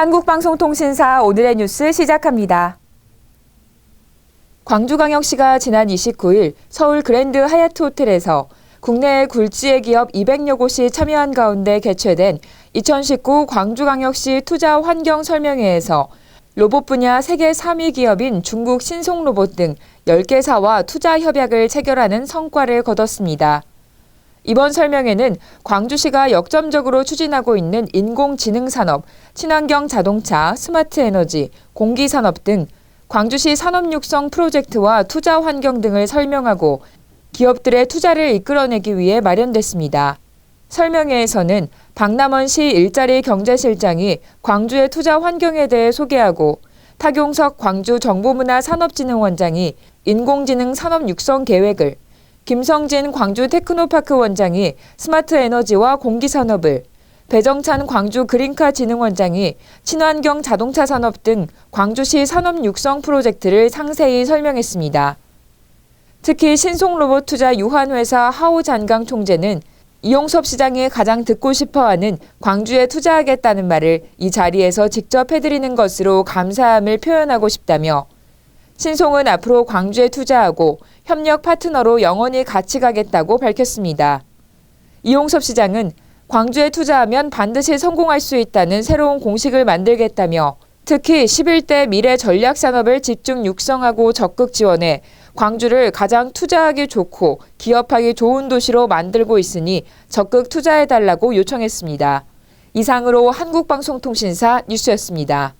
한국방송통신사 오늘의 뉴스 시작합니다. 광주광역시가 지난 29일 서울 그랜드 하얏트 호텔에서 국내 굴지의 기업 200여 곳이 참여한 가운데 개최된 2019 광주광역시 투자 환경 설명회에서 로봇 분야 세계 3위 기업인 중국 신송로봇 등 10개사와 투자 협약을 체결하는 성과를 거뒀습니다. 이번 설명회는 광주시가 역점적으로 추진하고 있는 인공지능 산업, 친환경 자동차, 스마트 에너지, 공기 산업 등 광주시 산업 육성 프로젝트와 투자 환경 등을 설명하고 기업들의 투자를 이끌어내기 위해 마련됐습니다. 설명회에서는 박남원 시 일자리 경제실장이 광주의 투자 환경에 대해 소개하고 타경석 광주 정보문화산업진흥원장이 인공지능 산업 육성 계획을 김성진 광주 테크노파크 원장이 스마트 에너지와 공기 산업을, 배정찬 광주 그린카 진흥원장이 친환경 자동차 산업 등 광주시 산업 육성 프로젝트를 상세히 설명했습니다. 특히 신송 로봇 투자 유한회사 하우 잔강 총재는 이용섭 시장이 가장 듣고 싶어하는 광주에 투자하겠다는 말을 이 자리에서 직접 해드리는 것으로 감사함을 표현하고 싶다며 신송은 앞으로 광주에 투자하고 협력 파트너로 영원히 같이 가겠다고 밝혔습니다. 이용섭 시장은 광주에 투자하면 반드시 성공할 수 있다는 새로운 공식을 만들겠다며 특히 11대 미래 전략 산업을 집중 육성하고 적극 지원해 광주를 가장 투자하기 좋고 기업하기 좋은 도시로 만들고 있으니 적극 투자해달라고 요청했습니다. 이상으로 한국방송통신사 뉴스였습니다.